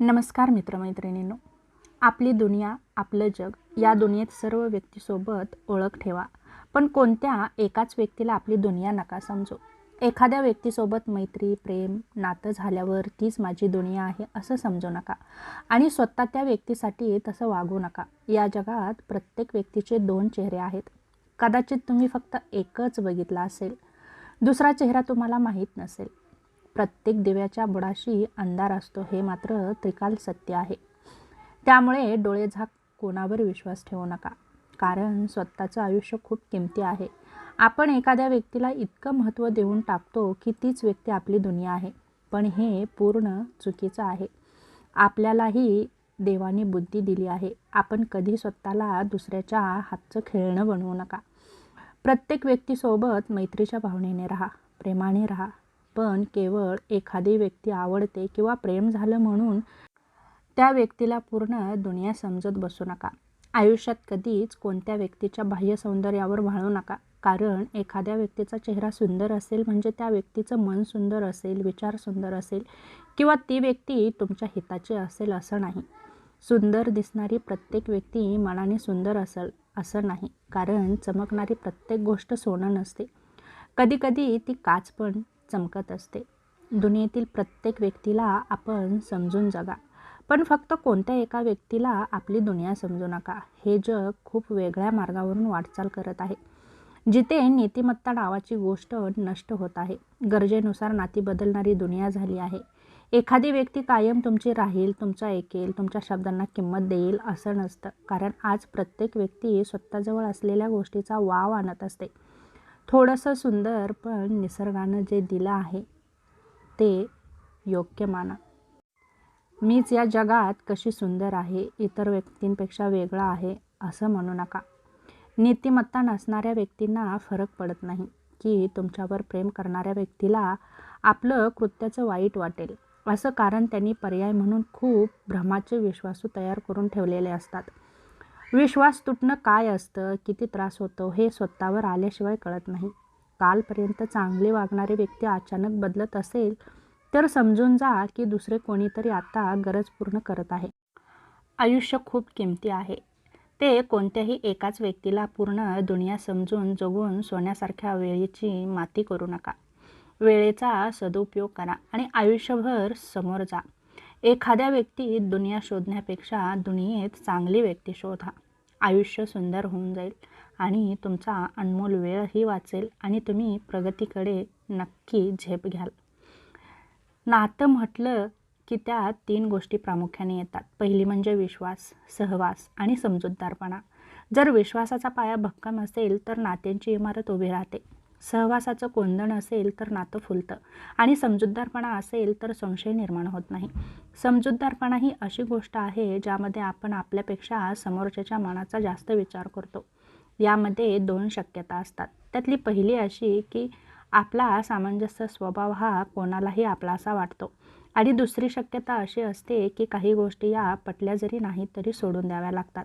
नमस्कार मित्रमैत्रिणींनो. आपली दुनिया आपलं जग या दुनियेत सर्व व्यक्तीसोबत ओळख ठेवा. पण कोणत्या एकाच व्यक्तीला आपली दुनिया नका समजू? एखाद्या व्यक्तीसोबत मैत्री प्रेम नातं झाल्यावर तीच माझी दुनिया आहे असं समजू नका. आणि स्वतः त्या व्यक्तीसाठी तसं वागू नका. या जगात प्रत्येक व्यक्तीचे दोन चेहरे आहेत. कदाचित तुम्ही फक्त एकच बघितला असेल. दुसरा चेहरा तुम्हाला माहीत नसेल. प्रत्येक दिव्याच्या बुडाशी अंधार असतो हे मात्र त्रिकाल सत्य आहे. त्यामुळे डोळे झाक कोणावर विश्वास ठेवू नका. कारण स्वतःचं आयुष्य खूप किमती आहे. आपण एखाद्या व्यक्तीला इतकं महत्त्व देऊन टाकतो की तीच व्यक्ती आपली दुनिया आहे. पण हे पूर्ण चुकीचं आहे. आपल्यालाही देवाने बुद्धी दिली आहे. आपण कधी स्वतःला दुसऱ्याच्या हातचं खेळणं बनवू नका. प्रत्येक व्यक्तीसोबत मैत्रीच्या भावनेने राहा प्रेमाने राहा. पण केवळ एखादी व्यक्ती आवडते किंवा प्रेम झालं म्हणून त्या व्यक्तीला पूर्ण दुनिया समजत बसू नका. आयुष्यात कधीच कोणत्या व्यक्तीच्या बाह्य सौंदर्यावर वाळू नका. कारण एखाद्या व्यक्तीचा चेहरा सुंदर असेल म्हणजे त्या व्यक्तीचं मन सुंदर असेल विचार सुंदर असेल किंवा ती व्यक्ती तुमच्या हिताची असेल असं नाही. सुंदर दिसणारी प्रत्येक व्यक्ती मनाने सुंदर असेल असं नाही. कारण चमकणारी प्रत्येक गोष्ट सोनं नसते. कधीकधी ती काच पण चमकत असते. दुनियेतील प्रत्येक व्यक्तीला आपण समजून जगा. पण फक्त कोणत्या एका व्यक्तीला आपली दुनिया समजू नका. हे जग खूप वेगळ्या मार्गावरून वाटचाल करत आहे. जिथे नीतिमत्ता नावाची गोष्ट नष्ट होत आहे. गरजेनुसार नाती बदलणारी दुनिया झाली आहे. एखादी व्यक्ती कायम तुमची राहील तुमचा ऐकेल तुमच्या शब्दांना किंमत देईल असं नसतं. कारण आज प्रत्येक व्यक्ती स्वतःजवळ असलेल्या गोष्टीचा वाव आणत असते. थोडंसं सुंदर पण निसर्गानं जे दिलं आहे ते योग्य माना. मीच या जगात कशी सुंदर आहे इतर व्यक्तींपेक्षा वेगळा आहे असं म्हणू नका. नीतिमत्ता नसणाऱ्या व्यक्तींना फरक पडत नाही की तुमच्यावर प्रेम करणाऱ्या व्यक्तीला आपलं कृत्याचं वाईट वाटेल असं कारण त्यांनी पर्याय म्हणून खूप भ्रमाचे विश्वासू तयार करून ठेवलेले असतात. विश्वास तुटणं काय असतं? किती त्रास होतो? हे स्वतःवर आल्याशिवाय कळत नाही. कालपर्यंत चांगले वागणारी व्यक्ती अचानक बदलत असेल तर समजून जा की दुसरे कोणीतरी आता गरज पूर्ण करत आहे. आयुष्य खूप किमती आहे. ते कोणत्याही एकाच व्यक्तीला पूर्ण दुनिया समजून जगून सोन्यासारख्या वेळेची माती करू नका. वेळेचा सदुपयोग करा आणि आयुष्यभर समोर जा. एखाद्या व्यक्तीत दुनिया शोधण्यापेक्षा दुनियेत चांगली व्यक्ती शोधा. आयुष्य सुंदर होऊन जाईल आणि तुमचा अनमोल वेळही वाचेल आणि तुम्ही प्रगतीकडे नक्की झेप घ्याल. नातं म्हटलं की त्यात तीन गोष्टी प्रामुख्याने येतात. पहिली म्हणजे विश्वास सहवास आणि समजूतदारपणा. जर विश्वासाचा पाया भक्कम असेल तर नात्यांची इमारत उभी राहते. सहवासाचं कोंदण असेल तर नातं फुलतं. आणि समजूतदारपणा असेल तर संशय निर्माण होत नाही. समजूतदारपणा ही अशी गोष्ट आहे ज्यामध्ये आपण आपल्यापेक्षा समोरच्याच्या मनाचा जास्त विचार करतो. यामध्ये दोन शक्यता असतात. त्यातली पहिली अशी की आपला सामंजस्य स्वभाव हा कोणालाही आपलासा वाटतो. आणि दुसरी शक्यता अशी असते की काही गोष्टी या पटल्या जरी नाहीत तरी सोडून द्याव्या लागतात.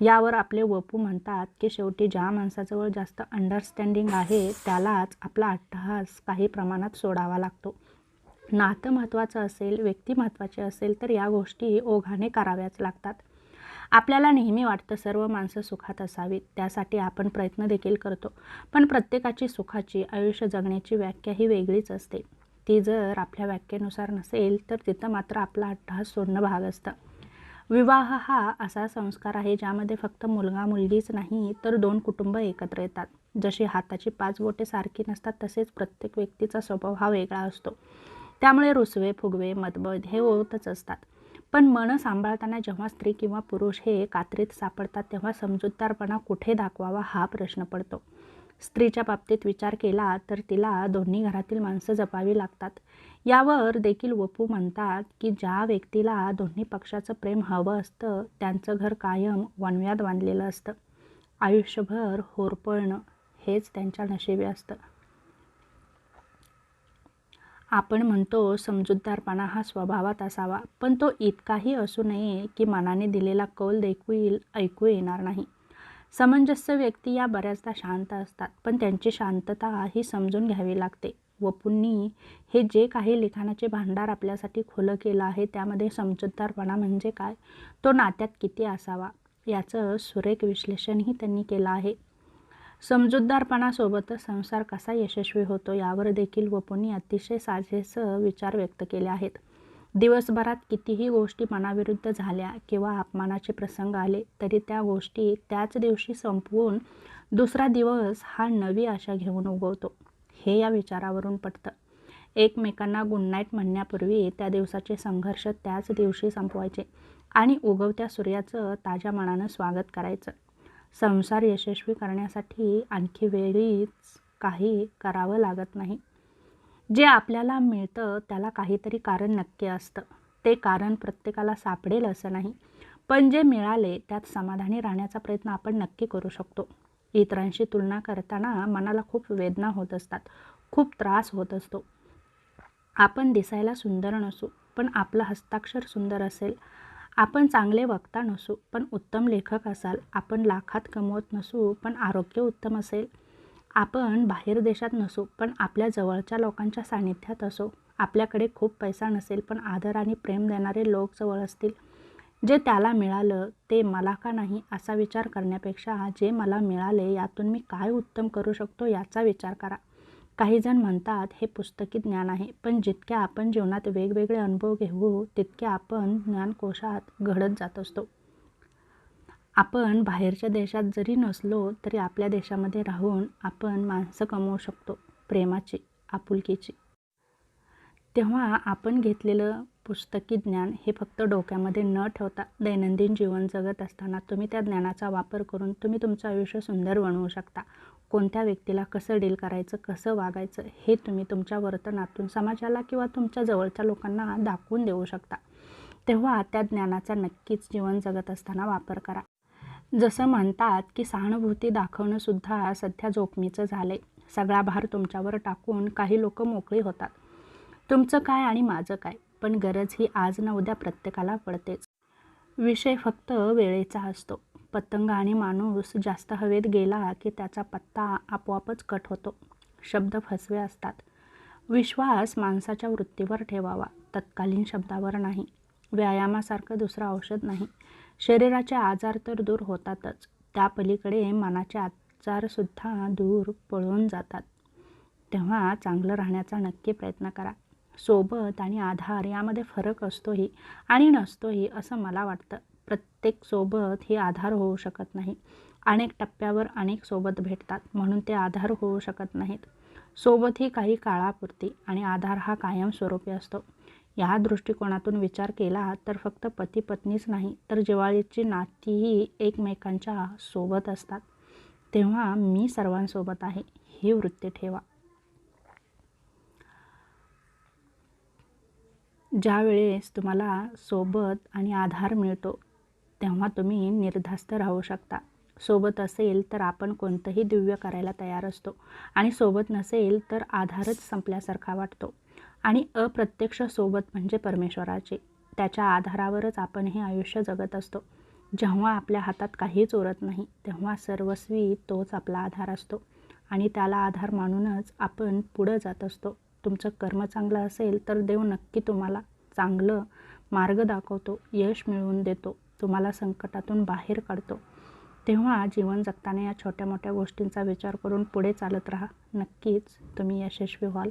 यावर आपले वपू म्हणतात की शेवटी ज्या माणसाजवळ जास्त अंडरस्टँडिंग आहे त्यालाच आपला अट्टहास काही प्रमाणात सोडावा लागतो. नातं महत्त्वाचं असेल व्यक्ती महत्त्वाची असेल तर या गोष्टी ओघाने कराव्याच लागतात. आपल्याला नेहमी वाटतं सर्व माणसं सुखात असावीत त्यासाठी आपण प्रयत्न देखील करतो. पण प्रत्येकाची सुखाची आयुष्य जगण्याची व्याख्या ही वेगळीच असते. ती जर आपल्या व्याख्येनुसार नसेल तर तिथं मात्र आपला अट्टहास सोडणं भाग असतं. विवाह हा असा संस्कार आहे ज्यामध्ये फक्त मुलगा मुलगीच नाही तर दोन कुटुंब एकत्र येतात. जशी हाताची पाच बोटे सारखी नसतात तसेच प्रत्येक व्यक्तीचा स्वभाव हा वेगळा असतो. त्यामुळे रुसवे फुगवे मतभेद हे होतच असतात. पण मन सांभाळताना जेव्हा स्त्री किंवा पुरुष हे कात्रीत सापडतात तेव्हा समजूतदारपणा कुठे दाखवावा हा प्रश्न पडतो. स्त्रीच्या बाबतीत विचार केला तर तिला दोन्ही घरातील माणसं जपावी लागतात. यावर देखील वपू म्हणतात की ज्या व्यक्तीला दोन्ही पक्षाचं प्रेम हवं असतं त्यांचं घर कायम वनव्यात बांधलेलं असतं. आयुष्यभर होरपळणं हेच त्यांच्या नशिबी असतं. आपण म्हणतो समजूतदारपणा हा स्वभावात असावा पण तो इतकाही असू नये की मनाने दिलेला कौल देखील ऐकू येणार नाही. समंजस्य व्यक्ती या बऱ्याचदा शांत असतात पण त्यांची शांतता ही समजून घ्यावी लागते. वपूंनी हे जे काही लिखाणाचे भांडार आपल्यासाठी खुलं केलं आहे त्यामध्ये समजूतदारपणा म्हणजे काय? तो नात्यात किती असावा? याचं सुरेख विश्लेषणही त्यांनी केलं आहे. समजूतदारपणासोबतच संसार कसा यशस्वी होतो यावर देखील वपूंनी अतिशय साजेसं विचार व्यक्त केले आहेत. दिवसभरात कितीही गोष्टी मनाविरुद्ध झाल्या किंवा अपमानाचे प्रसंग आले तरी त्या गोष्टी त्याच दिवशी संपवून दुसरा दिवस हा नवी आशा घेऊन उगवतो. हे या विचारावरून पटतं. एकमेकांना गुड नाईट म्हणण्यापूर्वी त्या दिवसाचे संघर्ष त्याच दिवशी संपवायचे आणि उगवत्या सूर्याचं ताज्या मनानं स्वागत करायचं. संसार यशस्वी करण्यासाठी आणखी वेळीच काही करावं लागत नाही. जे आपल्याला मिळतं त्याला काहीतरी कारण नक्की असतं. ते कारण प्रत्येकाला सापडेल असं नाही. पण जे मिळाले त्यात समाधानी राहण्याचा प्रयत्न आपण नक्की करू शकतो. इतरांशी तुलना करताना मनाला खूप वेदना होत असतात. खूप त्रास होत असतो. आपण दिसायला सुंदर नसू पण आपलं हस्ताक्षर सुंदर असेल. आपण चांगले वक्ता नसू पण उत्तम लेखक असाल. आपण लाखात कमवत नसू पण आरोग्य उत्तम असेल. आपण बाहेर देशात नसू पण आपल्या जवळच्या लोकांच्या सानिध्यात असो. आपल्याकडे खूप पैसा नसेल पण आदर आणि प्रेम देणारे लोक जवळ असतील. जे त्याला मिळालं ते मला का नाही असा विचार करण्यापेक्षा जे मला मिळाले यातून मी काय उत्तम करू शकतो याचा विचार करा. काहीजण म्हणतात हे पुस्तकी ज्ञान आहे पण जितक्या आपण जीवनात वेगवेगळे अनुभव घेऊ तितके आपण ज्ञानकोशात घडत जात असतो. आपण बाहेरच्या देशात जरी नसलो तरी आपल्या देशामध्ये राहून आपण माणसं कमवू शकतो प्रेमाची आपुलकीची. तेव्हा आपण घेतलेलं पुस्तकी ज्ञान हे फक्त डोक्यामध्ये न ठेवता दैनंदिन जीवन जगत असताना तुम्ही त्या ज्ञानाचा वापर करून तुम्ही तुमचं आयुष्य सुंदर बनवू शकता. कोणत्या व्यक्तीला कसं डील करायचं कसं वागायचं हे तुम्ही तुमच्या वर्तनातून समाजाला किंवा तुमच्या जवळच्या लोकांना दाखवून देऊ शकता. तेव्हा त्या ज्ञानाचा नक्कीच जीवन जगत असताना वापर करा. जसं म्हणतात की सहानुभूती दाखवणंसुद्धा सध्या जोखमीचं झालं आहे सगळा भार तुमच्यावर टाकून काही लोक मोकळी होतात. तुमचं काय आणि माझं काय? पण गरज ही आज ना उद्या प्रत्येकाला पडतेच. विषय फक्त वेळेचा असतो. पतंग आणि माणूस जास्त हवेत गेला की त्याचा पत्ता आपोआपच कट होतो. शब्द फसवे असतात. विश्वास माणसाच्या वृत्तीवर ठेवावा. तत्कालीन शब्दावर नाही. व्यायामासारखं दुसरं औषध नाही. शरीराचे आजार तर दूर होतातच. त्या पलीकडे मनाचे आजारसुद्धा दूर पळून जातात. तेव्हा चांगलं राहण्याचा नक्की प्रयत्न करा. सोबत आणि आधार यामध्ये फरक असतोही आणि नसतोही असं मला वाटतं. प्रत्येक सोबत ही आधार होऊ शकत नाही. अनेक टप्प्यावर अनेक सोबत भेटतात म्हणून ते आधार होऊ शकत नाहीत. सोबत ही काही काळापुरती आणि आधार हा कायमस्वरूपी असतो. या दृष्टिकोनातून विचार केला तर फक्त पती पत्नीच नाही तर जिवाळीची नातीही एकमेकांच्या सोबत असतात. तेव्हा मी सर्वांसोबत आहे ही वृत्ती ठेवा. ज्यावेळेस तुम्हाला सोबत आणि आधार मिळतो तेव्हा तुम्ही निर्धास्त राहू शकता. सोबत असेल तर आपण कोणतंही दिव्य करायला तयार असतो आणि सोबत नसेल तर आधारच संपल्यासारखा वाटतो. आणि अप्रत्यक्ष सोबत म्हणजे परमेश्वराचे. त्याच्या आधारावरच आपण हे आयुष्य जगत असतो. जेव्हा आपल्या हातात काहीच उरत नाही तेव्हा सर्वस्वी तोच आपला आधार असतो. आणि त्याला आधार मानूनच आपण पुढं जात असतो. तुमचं कर्म चांगलं असेल तर देव नक्की तुम्हाला चांगलं मार्ग दाखवतो यश मिळवून देतो तुम्हाला संकटातून बाहेर काढतो. तेव्हा जीवन जगताना या छोट्या मोठ्या गोष्टींचा विचार करून पुढे चालत राहा. नक्कीच तुम्ही यशस्वी व्हाल.